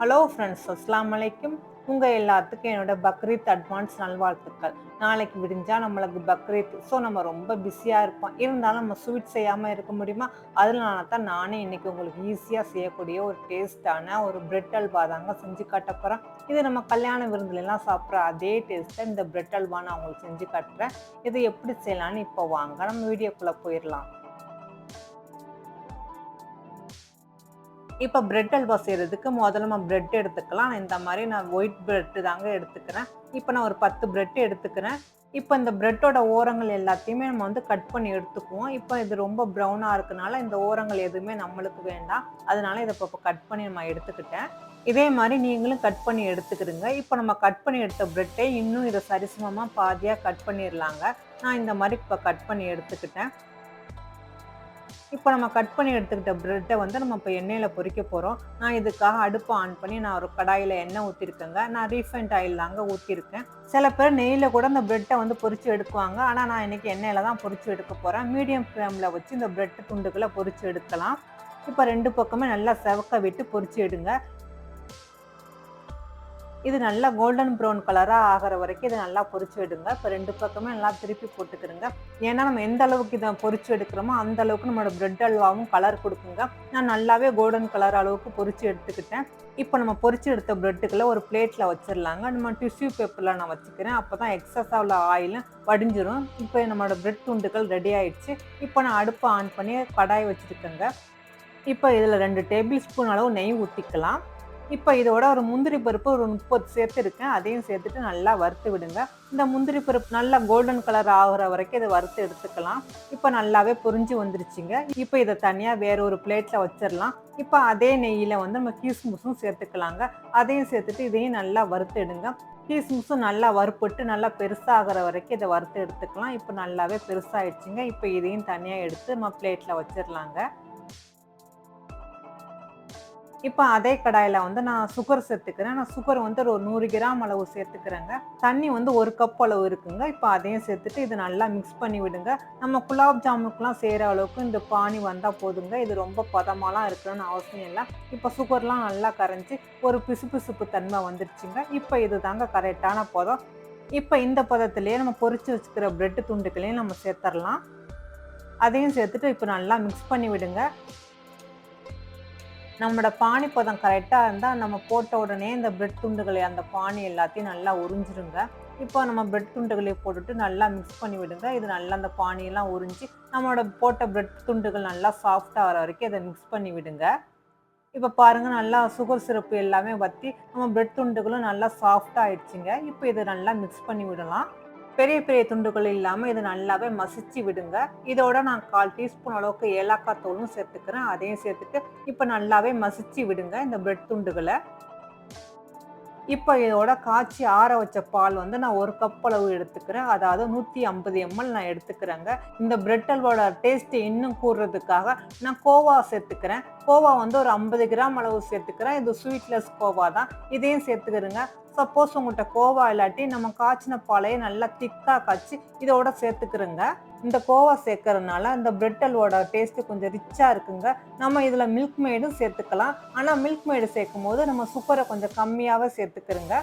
Hello friends அஸ்லாம் வலைக்கும் உங்கள் எல்லாத்துக்கும் என்னோட பக்ரீத் அட்வான்ஸ் நல்வாழ்த்துக்கள். நாளைக்கு விடிஞ்சால் நம்மளுக்கு பக்ரீத். ஸோ நம்ம ரொம்ப பிஸியாக இருப்போம். இருந்தாலும் நம்ம ஸ்வீட் செய்யாமல் இருக்க முடியுமா? அதனால தான் நானே இன்னைக்கு உங்களுக்கு ஈஸியாக செய்யக்கூடிய ஒரு டேஸ்ட்டான ஒரு பிரெட் அல்வா தாங்க செஞ்சு காட்ட போகிறேன் இது நம்ம கல்யாண விருந்துலலாம் சாப்பிட்ற அதே டேஸ்ட்டை இந்த பிரெட் அல்வா நான் உங்களுக்கு செஞ்சு காட்டுறேன். இது எப்படி செய்யலான்னு இப்போ வாங்க. நம்ம வீடியோக்குள்ளே போயிடலாம். இப்போ பிரெட் அல்வா செய்கிறதுக்கு முதல்ல நம்ம பிரெட் எடுத்துக்கலாம். இந்த மாதிரி நான் ஒயிட் பிரெட்டு தாங்க எடுத்துக்கிறேன். இப்போ நான் ஒரு பத்து பிரெட் எடுத்துக்கிறேன். இப்போ இந்த பிரெட்டோட ஓரங்கள் எல்லாத்தையுமே நம்ம வந்து கட் பண்ணி எடுத்துக்குவோம். இப்போ இது ரொம்ப ப்ரௌனாக இருக்கனால இந்த ஓரங்கள் எதுவுமே நம்மளுக்கு வேண்டாம். அதனால இதை இப்போ கட் பண்ணி நம்ம எடுத்துக்கிட்டேன். இதே மாதிரி நீங்களும் கட் பண்ணி எடுத்துக்கிடுங்க. இப்போ நம்ம கட் பண்ணி எடுத்த பிரெட்டை இன்னும் இதை சரிசமமாக பாதியாக கட் பண்ணிடலாங்க நான் இந்த மாதிரி இப்போ கட் பண்ணி எடுத்துக்கிட்டேன். இப்போ நம்ம கட் பண்ணி எடுத்துக்கிட்ட ப்ரெட்டை வந்து நம்ம இப்போ எண்ணெயில் பொறிக்க போகிறோம் நான் இதுக்காக அடுப்பை ஆன் பண்ணி நான் ஒரு கடாயில் எண்ணெய் ஊற்றிருக்கேங்க நான் ரீஃபைண்ட் ஆயில் தாங்க ஊற்றிருக்கேன் சில பேர் நெய்யில் கூட இந்த ப்ரெட்டை வந்து பொறிச்சு எடுக்குவாங்க. ஆனால் நான் இன்றைக்கி எண்ணெயில் தான் பொரித்து எடுக்க போகிறேன் மீடியம் ஃப்ளேமில் வச்சு இந்த ப்ரெட் துண்டுகளை பொரித்து எடுக்கலாம். இப்போ ரெண்டு பக்கமே நல்லா செவக்க விட்டு பொறிச்சு எடுங்க. இது நல்லா கோல்டன் ப்ரௌன் கலராக ஆகிற வரைக்கும் இதை நல்லா பொறிச்சு எடுங்க. இப்போ ரெண்டு பக்கமே நல்லா திருப்பி போட்டுக்கிறோங்க ஏன்னா நம்ம எந்த அளவுக்கு இதை பொறிச்சு எடுக்கிறோமோ அந்த அளவுக்கு நம்மளோட பிரெட் அல்வாவும் கலர் கொடுக்குங்க. நான் நல்லாவே கோல்டன் கலர் அளவுக்கு பொறிச்சு எடுத்துக்கிட்டேன். இப்போ நம்ம பொரிச்சு எடுத்த பிரெட்டுக்குள்ள ஒரு பிளேட்டில் வச்சிடலாங்க. நம்ம டிஷ்யூ பேப்பரில் நான் வச்சுக்கிறேன். அப்போ தான் எக்ஸஸாக உள்ள ஆயிலும் வடிஞ்சிரும். இப்போ நம்மளோட பிரெட் துண்டுகள் ரெடி ஆயிடுச்சு. இப்போ நான் அடுப்பை ஆன் பண்ணி கடாய் வச்சுருக்கேங்க. இப்போ இதில் ரெண்டு டேபிள் ஸ்பூன் அளவு நெய் ஊற்றிக்கலாம் இப்போ இதோட ஒரு முந்திரி பருப்பு ஒரு முப்பது சேர்த்துருக்கேன் அதையும் சேர்த்துட்டு நல்லா வறுத்து விடுங்க. இந்த முந்திரி பருப்பு நல்லா கோல்டன் கலர் ஆகிற வரைக்கும் இதை வறுத்து எடுத்துக்கலாம். இப்போ நல்லாவே புரிஞ்சு வந்துருச்சுங்க. இப்போ இதை தனியாக வேற ஒரு பிளேட்டில் வச்சிடலாம். இப்போ அதே நெய்யில் வந்து நம்ம கீஸ்முஸும் சேர்த்துக்கலாங்க. அதையும் சேர்த்துட்டு இதையும் நல்லா வறுத்து எடுங்க. கீஸ்முஸும் நல்லா வறுப்பட்டு நல்லா பெருசாகிற வரைக்கும் இதை வறுத்து எடுத்துக்கலாம். இப்போ நல்லாவே பெருசாகிடுச்சுங்க இப்போ இதையும் தனியாக எடுத்து நம்ம பிளேட்டில் வச்சிடலாங்க. இப்போ அதே கடாயில் வந்து நான் சுகர் சேர்த்துக்கிறேன். நான் சுகர் வந்து ஒரு நூறு கிராம் அளவு சேர்த்துக்கிறேங்க. தண்ணி வந்து ஒரு கப் அளவு இருக்குங்க. இப்போ அதையும் சேர்த்துட்டு இது நல்லா மிக்ஸ் பண்ணி விடுங்க. நம்ம குலாப் ஜாமுனுக்குலாம் செய்கிற அளவுக்கு இந்த பானி வந்தால் போதுங்க. இது ரொம்ப பதமாலாம் இருக்கணும்னு அவசியம் இல்லை. இப்போ சுகர்லாம் நல்லா கரைஞ்சி ஒரு பிசுபிசுப்பு தன்மை வந்துருச்சுங்க. இப்போ இது தாங்க கரெக்டான பதம். இப்போ இந்த பதத்துலேயே நம்ம பொறிச்சு வச்சுக்கிற பிரெட் துண்டுகளையும் நம்ம சேர்த்துடலாம் அதையும் சேர்த்துட்டு இப்போ நல்லா மிக்ஸ் பண்ணி விடுங்க. நம்மளோட பானிப்பதம் கரெக்டாக இருந்தால் நம்ம போட்ட உடனே இந்த பிரெட் துண்டுகளை அந்த பானி எல்லாத்தையும் நல்லா உறிஞ்சிருங்க. இப்போ நம்ம பிரெட் துண்டுகளை போட்டுட்டு நல்லா மிக்ஸ் பண்ணி விடுங்க. இது நல்லா அந்த பானியெல்லாம் உறிஞ்சி நம்மளோட போட்ட பிரெட் துண்டுகள் நல்லா சாஃப்டாக வர வரைக்கும் இதை மிக்ஸ் பண்ணி விடுங்க. இப்போ பாருங்கள் நல்லா சுகர் சிரப்பு எல்லாமே வற்றி நம்ம பிரெட் துண்டுகளும் நல்லா சாஃப்டாக ஆயிடுச்சுங்க. இப்போ இதை நல்லா மிக்ஸ் பண்ணி விடலாம். பெரிய பெரிய துண்டுகள் இல்லாமல் இதை நல்லாவே மசிச்சு விடுங்க. இதோட நான் கால் டீஸ்பூன் அளவுக்கு ஏலக்காய் தூளும் சேர்த்துக்கிறேன். அதையும் சேர்த்துட்டு இப்போ நல்லாவே மசிச்சு விடுங்க இந்த பிரெட் துண்டுகளை. இப்போ இதோட காய்ச்சி ஆற வச்ச பால் வந்து நான் ஒரு கப் அளவு எடுத்துக்கிறேன். அதாவது நூற்றி ஐம்பது எம்எல் நான் எடுத்துக்கிறேங்க. இந்த பிரெட் அல்வாவோட டேஸ்ட்டு இன்னும் கூடுறதுக்காக நான் கோவா சேர்த்துக்கிறேன். கோவா வந்து ஒரு ஐம்பது கிராம் அளவு சேர்த்துக்கிறேன். இது ஸ்வீட்லெஸ் கோவா தான். இதையும் சேர்த்துக்கிறேங்க. சப்போஸ் உங்கள்கிட்ட கோவா இல்லாட்டி நம்ம காய்ச்சின பாலையை நல்லா திக்காக காய்ச்சி இதோட சேர்த்துக்கிறோங்க. இந்த கோவா சேர்க்கறதுனால இந்த பிரெட்டலோட டேஸ்ட்டு கொஞ்சம் ரிச்சாக இருக்குங்க. நம்ம இதில் மில்க் மேடும் சேர்த்துக்கலாம். ஆனால் மில்க் மேடு சேர்க்கும் போது நம்ம சுகரை கொஞ்சம் கம்மியாகவே சேர்த்துக்கிறோங்க.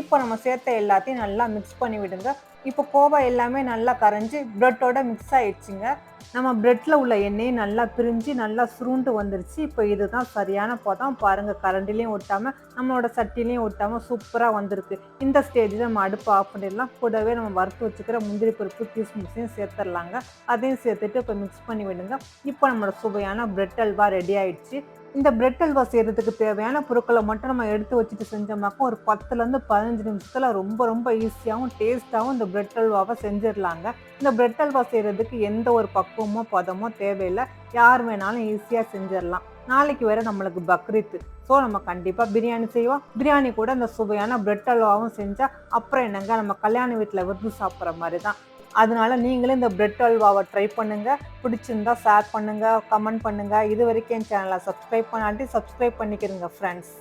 இப்போ நம்ம சேர்த்த எல்லாத்தையும் நல்லா மிக்ஸ் பண்ணி விடுங்க. இப்போ கோவா எல்லாமே நல்லா கரைஞ்சி ப்ரெட்டோட மிக்ஸ் ஆயிடுச்சுங்க. நம்ம ப்ரெட்டில் உள்ள எண்ணெயை நல்லா பிரிஞ்சு நல்லா சுருண்டு வந்துருச்சு. இப்போ இதுதான் சரியான பதம். பாருங்கள் கரண்டிலையும் ஒட்டாமல் நம்மளோட சட்டிலையும் ஒட்டாமல் சூப்பராக வந்திருக்கு. இந்த ஸ்டேஜில் நம்ம அடுப்பு ஆஃப் பண்ணிடலாம். கூடவே நம்ம வறுத்து வச்சுக்கிற முந்திரி பருப்பு கிஸ்மிஸையும் சேர்த்துடலாங்க. அதையும் சேர்த்துட்டு இப்போ மிக்ஸ் பண்ணி விடுங்க. இப்போ நம்மளோட சுவையான ப்ரெட் அல்வா ரெடி ஆயிடுச்சு. இந்த பிரெட் அல்வா செய்கிறதுக்கு தேவையான பொருட்களை மட்டும் நம்ம எடுத்து வச்சுட்டு செஞ்சோம்னாக்கா ஒரு பத்துலேருந்து பதினஞ்சு நிமிஷத்தில் ரொம்ப ரொம்ப ஈஸியாகவும் டேஸ்ட்டாகவும் இந்த பிரெட் அல்வாவை செஞ்சிடலாங்க. இந்த பிரெட் அல்வா செய்கிறதுக்கு எந்த ஒரு பக்குவமோ பதமோ தேவையில்லை. யார் வேணாலும் ஈஸியாக செஞ்சிடலாம். நாளைக்கு வேறு நம்மளுக்கு பக்ரீத். ஸோ நம்ம கண்டிப்பாக பிரியாணி செய்வோம். பிரியாணி கூட இந்த சுவையான பிரெட் அல்வாவும் செஞ்சால் அப்புறம் என்னங்க? நம்ம கல்யாண வீட்டில் விருந்து சாப்பிட்ற மாதிரி தான் அதனால நீங்களும் இந்த பிரெட் அல்வாவை ட்ரை பண்ணுங்கள் பிடிச்சிருந்தா ஷேர் பண்ணுங்கள் கமெண்ட் பண்ணுங்கள் இது வரைக்கும் என் சேனலை சப்ஸ்கிரைப் பண்ணாட்டி சப்ஸ்கிரைப் பண்ணிக்கிறங்க ஃப்ரெண்ட்ஸ்